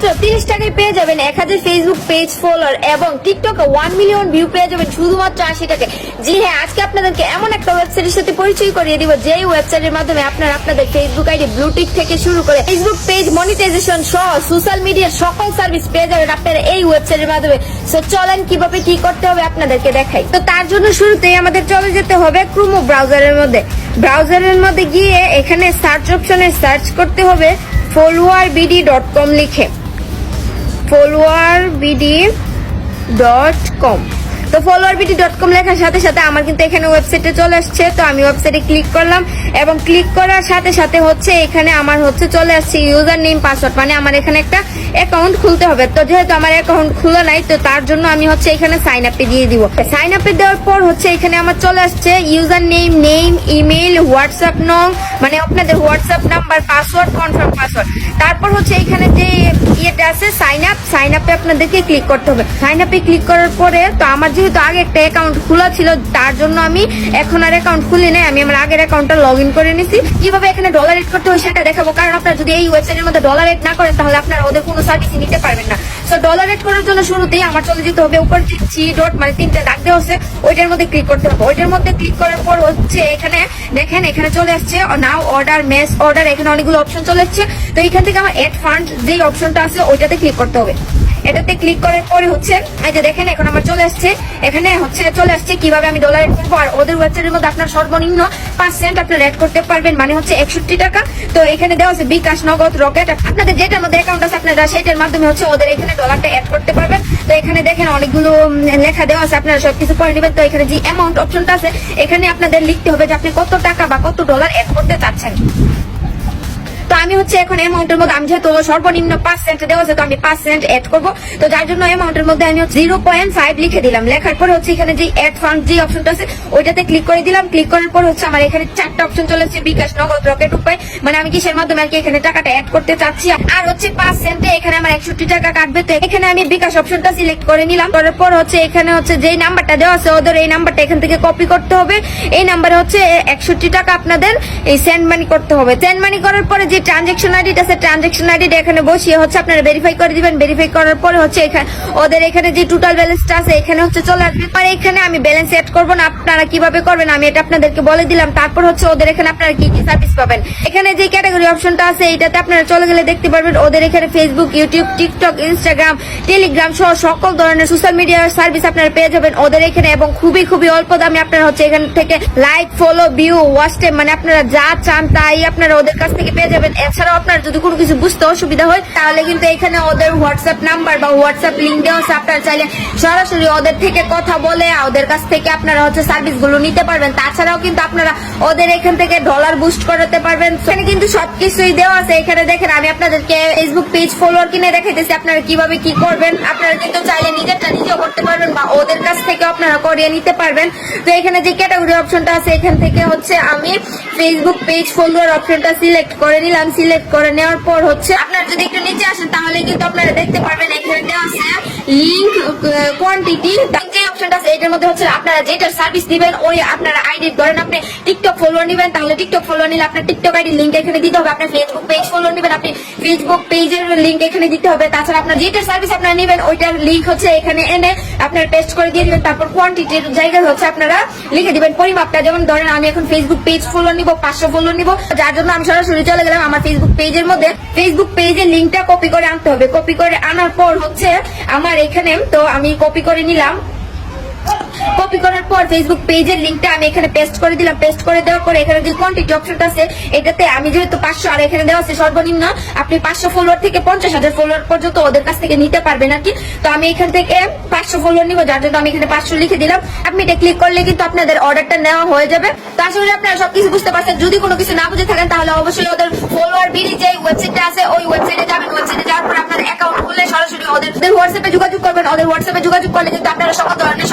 মাত্র তিরিশ টাকায় পেয়ে যাবেন এক হাজার ফেসবুক পেজ ফলোয়ার এবং টিকটকে ওয়ান মিলিয়ন ভিউ পেয়ে যাবেন শুধুমাত্র আশি টাকায়। জি হ্যাঁ আজকে আপনাদেরকে এমন একটা ওয়েবসাইটের সাথে পরিচয় করিয়ে দিব, যেই ওয়েবসাইটের মাধ্যমে আপনারা আপনাদের ফেসবুক আইডি ব্লুটিক থেকে শুরু করে ফেসবুক পেজ মনিটাইজেশন সহ সোশ্যাল মিডিয়ার সকল সার্ভিস পেয়ে যাবেন আপনারা এই ওয়েবসাইটের মাধ্যমে। সো চলেন, কীভাবে কি করতে হবে আপনাদেরকে দেখাই। তো তার জন্য শুরুতেই আমাদের চলে যেতে হবে ক্রোমো ব্রাউজারের মধ্যে। ব্রাউজারের মধ্যে গিয়ে এখানে সার্চ অপশনে সার্চ করতে হবে ফলোয়ার বিডি ডট কম লিখে। ফলোয়ার বিডি ডট কম তো ফলোয়ার বিডি ডট কম লেখার সাথে সাথে আমার কিন্তু এখানে ওয়েবসাইটে চলে আসছে, তো আমি ওয়েবসাইটে ক্লিক করলাম এবং ক্লিক করার সাথে সাথে হচ্ছে এখানে আমার হচ্ছে চলে আসছে ইউজার নেম পাসওয়ার্ড মানে আমার এখানে একটা অ্যাকাউন্ট খুলতে হবে। তো যেহেতু আমার অ্যাকাউন্ট খোলা নাই, তো তার জন্য আমি হচ্ছে এখানে সাইন আপে দিয়ে দিব। সাইন আপে দেওয়ার পর হচ্ছে এখানে আমার চলে আসছে user name name email WhatsApp নং মানে আপনাদের WhatsApp number password confirm password তারপর হচ্ছে এখানে যে ইয়েটা আছে সাইন আপ সাইন আপে আপনাদেরকে ক্লিক করতে হবে। সাইন আপে ক্লিক করার পরে তো আমার যেহেতু আগে একটা অ্যাকাউন্ট খোলা ছিল, তার জন্য আমি এখন আর অ্যাকাউন্ট খুলি নাই। আমি আমার আগের অ্যাকাউন্টটা লগ ইন করে নিছি। কীভাবে এখানে ডলার এড করতে হয় সেটা দেখাবো, কারণ আপনারা যদি এই ওয়েবসাইটের মধ্যে ডলার এড না করেন, তাহলে আপনারা ওদের কোনো সার্ভিস নিতে পারবেন না। ডলার এড করার জন্য শুরুতেই আমার চলে যেতে হবে। উপর মানে দেওয়া আছে, ওইটার মধ্যে ক্লিক করতে হবে। ওইটার মধ্যে ক্লিক করার পর হচ্ছে এখানে দেখেন, এখানে চলে আসছে নাও অর্ডার মেস অর্ডার এখানে অনেকগুলো অপশন চলে তো এখান থেকে আমার এড ফান্ড অপশনটা আছে, ওইটাতে ক্লিক করতে হবে। এটাতে ক্লিক করার পরে হচ্ছে দেখেন, এখন আমার চলে আসছে। এখানে হচ্ছে, চলে আসছে কীভাবে আমি ডলার এড করব। আর ওদের ওয়েবসাইটের মধ্যে আপনার সর্বনিম্ন পাঁচ সেন্ট আপনার এড করতে পারবেন মানে হচ্ছে একষট্টি টাকা। তো এখানে দেওয়া আছে বিকাশ, নগদ, রকেট। আপনাদের যেটার মধ্যে অ্যাকাউন্ট আছে, আপনারা সেটার মাধ্যমে হচ্ছে ওদের এখানে ডলারটা অ্যাড করতে পারবেন। তো এখানে দেখেন অনেকগুলো লেখা দেওয়া আছে, আপনারা সবকিছু করে নেবেন। তো এখানে যে অ্যামাউন্ট অপশনটা আছে, এখানে আপনাদের লিখতে হবে যে আপনি কত টাকা বা কত ডলার অ্যাড করতে চাচ্ছেন। তো আমি হচ্ছে এখন অ্যামাউন্টের মধ্যে, আমি যেহেতু সর্বনিম্ন পাঁচ সেন্ট দেওয়া আছে, তো আমি পাঁচ সেন্ট অ্যাড করব। তো যার জন্য অ্যামাউন্টের মধ্যে আমি জিরো পয়েন্ট ফাইভ লিখে দিলাম। লেখার পরে হচ্ছে এখানে যে অ্যাড ফান্ড যে অপশনটা আছে, ওইটাতে ক্লিক করে দিলাম। ক্লিক করার পর হচ্ছে আমার এখানে চারটা অপশন চলে আসছে, বিকাশ, নগদ রকেট উপায়। মানে আমি কিসের মাধ্যমে আর কি এখানে টাকাটা অ্যাড করতে চাচ্ছি? আর হচ্ছে পাঁচ সেন্টে এখানে আমার একষট্টি টাকা কাটবে। তো এখানে আমি বিকাশ অপশনটা সিলেক্ট করে নিলাম। করার পর হচ্ছে এখানে হচ্ছে যেই নাম্বারটা দেওয়া আছে, ওদের এই নাম্বারটা এখান থেকে কপি করতে হবে। এই নাম্বারে হচ্ছে একষট্টি টাকা আপনাদের এই সেন্ড মানি করতে হবে। সেন্ড মানি করার পরে যে ট্রানজেকশন আইডিটা আছে ট্রানজেকশন আইডিটা এখানে বসিয়ে হচ্ছে আপনারা ভেরিফাই করে দিবেন। ভেরিফাই করার পরে হচ্ছে এখানে ওদের এখানে যে টোটাল ব্যালেন্সটা আছে, এখানে হচ্ছে চলে আসবে। পরে এখানে আমি ব্যালেন্স এড করব না, আপনারা কীভাবে করবেন, আমি এটা আপনাদেরকে বলে দিলাম। তারপর হচ্ছে ওদের এখানে আপনারা কি কি সার্ভিস পাবেন? এখানে যে ক্যাটাগরি অপশনটা আছে এটাতে আপনারা চলে গেলে দেখতে পারবেন, ওদের এখানে Facebook YouTube TikTok Instagram Telegram সহ সকল ধরনের সোশ্যাল মিডিয়ার সার্ভিস আপনারা পেয়ে যাবেন ওদের এখানে। এবং খুবই খুবই অল্প দামে আপনারা হচ্ছে এখান থেকে লাইক ফলো ভিউ ওয়াচ মানে আপনারা যা চান তাই আপনারা ওদের কাছ থেকে পেয়ে যাবেন। এছাড়াও আপনার যদি কোনো কিছু বুঝতে অসুবিধা হয়, তাহলে কিন্তু এখানে ওদের হোয়াটসঅ্যাপ নাম্বার বা হোয়াটসঅ্যাপ লিঙ্ক দেওয়া আছে। আপনার চাইলে সরাসরি ওদের থেকে কথা বলে, ওদের কাছ থেকে আপনারা হচ্ছে সার্ভিসগুলো নিতে পারবেন। তাছাড়াও কিন্তু আপনারা ওদের এখান থেকে ডলার বুস্ট করাতে পারবেন। এখানে কিন্তু সবকিছুই দেওয়া আছে। এখানে দেখেন, আমি আপনাদেরকে ফেসবুক পেজ ফলোয়ার কিনে দেখাইতেছি। আপনারা কীভাবে কি করবেন? আপনারা কিন্তু চাইলে নিজেরটা নিজেও করতে পারবেন বা ওদের কাছ থেকে আপনারা করিয়ে নিতে পারবেন। তো এখানে যে ক্যাটাগরি অপশনটা আছে, এখান থেকে হচ্ছে আমি ফেসবুক পেজ ফলোয়ার অপশনটা সিলেক্ট করে নিলাম। সিলেক্ট করে নেওয়ার পর হচ্ছে আপনার যদি একটু নিচে আসেন তাহলে কিন্তু আপনারা দেখতে পারবেন এখানে দেওয়া আছে লিঙ্ক কোয়ান্টিটি যে অপশনটা আছে, এটার মধ্যে হচ্ছে আপনারা যেটার সার্ভিস দিবেন, ওই আপনারা আইডি ধরেন আপনি টিকটক ফলোয়ার নেবেন, তাহলে টিকটক ফলোয়ার নিলে আপনার টিকটক আইডি লিঙ্ক এখানে দিতে হবে, আপনার ফেসবুক পেজ ফলোয়ার নেবেন, আপনি ফেসবুক পেজের লিঙ্ক এখানে দিতে হবে, তাছাড়া আপনার যেটার সার্ভিস আপনারা নেবেন, ওইটার লিঙ্ক হচ্ছে এখানে এনে আপনারা পেস্ট করে দিয়ে দিবেন, তারপর কোয়ান্টিটির জায়গায় হচ্ছে আপনারা লিখে দিবেন পরিমাপটা, যেমন ধরেন আমি এখন ফেসবুক পেজ ফলো নিব, পাঁচশো ফলো নিব, যার জন্য আমি সরাসরি চলে গেলাম আমার ফেসবুক পেজের মধ্যে ফেসবুক পেজের লিঙ্কটা কপি করে আনতে হবে কপি করে আনার পর হচ্ছে আমার এখানে, তো আমি কপি করে নিলাম। কপি করার পর ফেসবুক পেজের লিঙ্কটা আমি এখানে পেস্ট করে দিলাম। পেস্ট করে দেওয়ার পরে এখানে যে কোয়ান্টিটি অপশনটা আছে, এটাতে আমি যেহেতু পাঁচশো, আর এখানে দেওয়া আছে সর্বনিম্ন আপনি পাঁচশো ফলোয়ার থেকে পঞ্চাশ হাজার ফলোয়ার পর্যন্ত ওদের কাছ থেকে নিতে পারবেন আর কি। তো আমি এখান থেকে পাঁচশো ফলোয়ার নিব, যার জন্য আমি এখানে পাঁচশো লিখে দিলাম। আপনি এটা ক্লিক করলে কিন্তু আপনাদের অর্ডারটা নেওয়া হয়ে যাবে। তো আশা করি আপনারা সবকিছু বুঝতে পারছেন। যদি কোনো কিছু না বুঝে থাকেন, তাহলে অবশ্যই ওদের ফলোয়ার বিডি যে ওয়েবসাইটটা আছে, ওই ওয়েবসাইটে যাওয়ার পর আপনার অ্যাকাউন্ট খুললে ওদের হোয়াটসঅ্যাপে যোগাযোগ করলে কিন্তু আপনারা সকল ধরনের